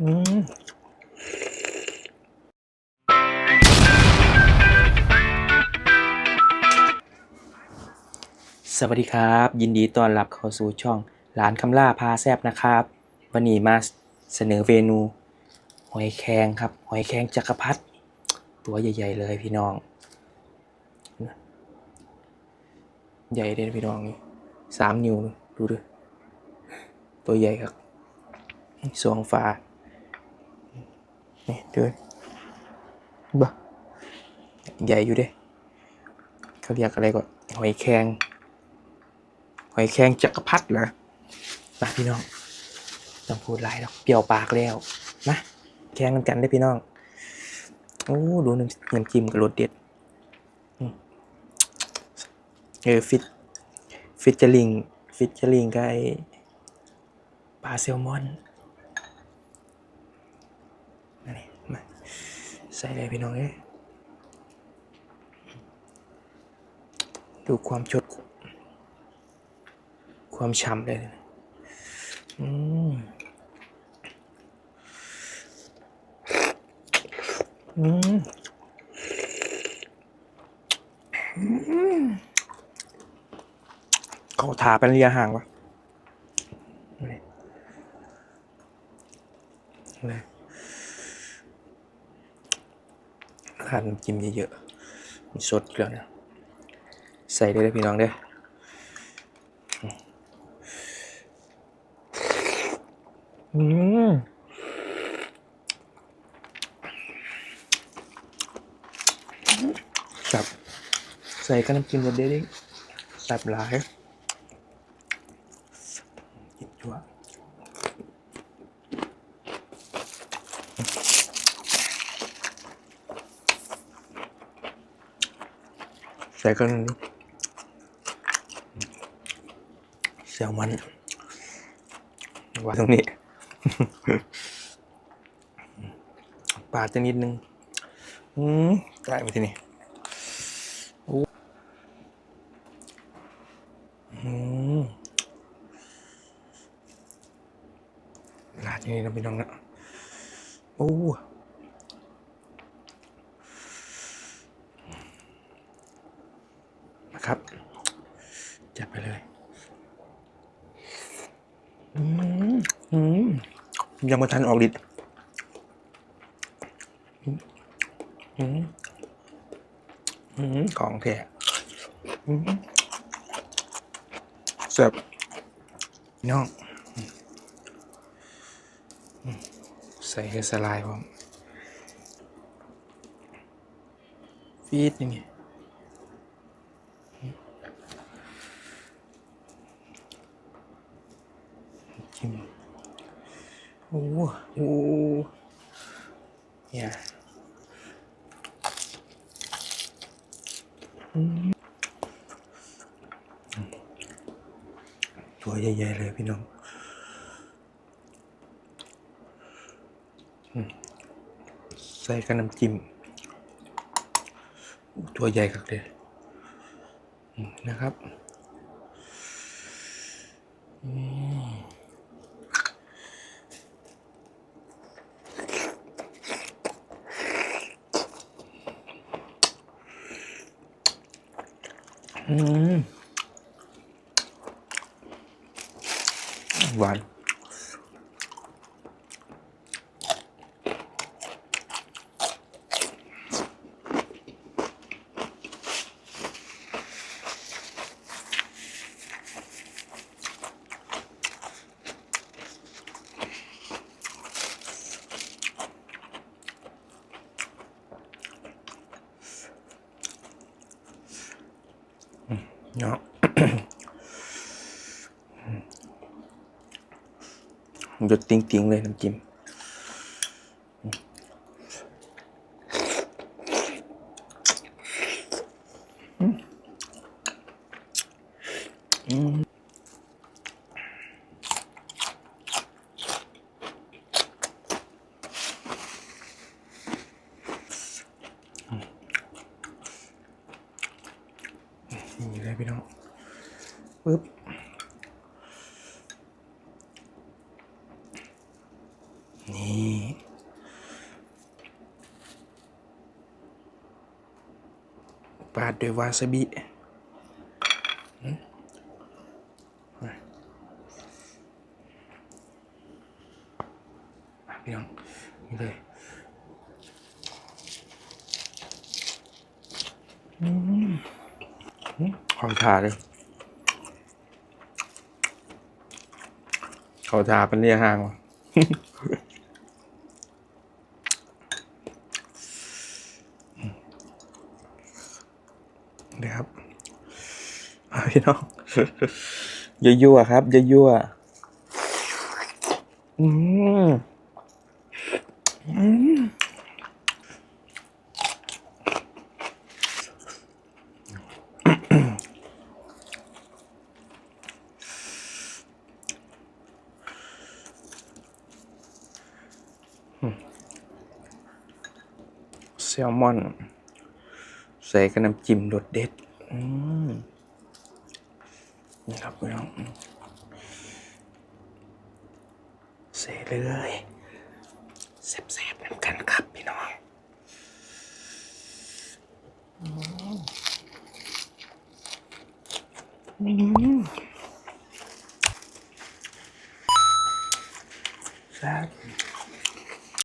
อืมสวัสดีครับ ยินดีต้อนรับเข้าสู่ช่องร้านคำล่าพาแซบนะครับ วันนี้มาเสนอเมนู หอยแครงครับ หอยแครงจักรพรรดิตัวใหญ่ๆเลยพี่น้อง ใหญ่เลยพี่น้องนี่สามนิ้วดูดิตัวใหญ่ครับสวงฟ้า นี่ดูบ้าใหญ่อยู่เด้เขาเรียกอะไรก่อนหอยแครงหอยแครงจักรพรรดิเหรอมาพี่น้องต้องพูดไรหรอกเปรี้ยวปากแล้วมาแข่งกันกันได้พี่น้องโอ้ดูน้ำน้ำจิ้มกับรสเด็ดเออฟิตฟิชเจอริงฟิชเจอริงกับไอปลาแซลมอนมา ใส่เลยพี่น้องเอ้ยดูความชด ความฉ่ำเลยอืมอืมอืมเขาถาเป็นระยะห่างวะนี่นี่ ขาดน้ำจิ้มเยอะๆมีสดเกลือเนี่ยใส่ได้เลยพี่น้องเด้ออืมสับใส่กับน้ำจิ้มรสเด็ดอีกสับหลายกินจั่ว ใส่กันแซลมอนวางตรงนี้ ปาดจะนิดนึง อืมใส่ไปทีนี้โอ้อืมลาดอย่างนี้นะพี่น้องนะโอ้นะครับ จับไปเลย อืมอืมยังไมาทันออกฤทธิ์อืมอืมอืมของแท้อืมเสิร์ฟพี่น้อง ใส่เฮสไลด์พร้อมฟีดนี่ไงจิ้มโอ้โหโอ้โหญ่ตัวใหญ่ๆเลยพี่น้องใส่กับน้ำจิ้มตัวใหญ่ครับเลยนะครับ หวาน เนาะหยดติงๆเลยน้ำจิ้มอืมนี่เลยพี่น้ องปึ๊บนี่ปาดด้วยวาซาบิพี่น้องนี่เลยอืม อืมขอทาเลยเขาทาเป็นเรียห่างวะเดี๋ยวครับพี่น้องอย่ายั่วครับอย่ายั่วอืมอืม ลมอน ใส่กับน้ำจิ้มรสเด็ดนี่ครับพี่น้องเสเลยแซ่บๆน้ำกันครับพี่น้องอืม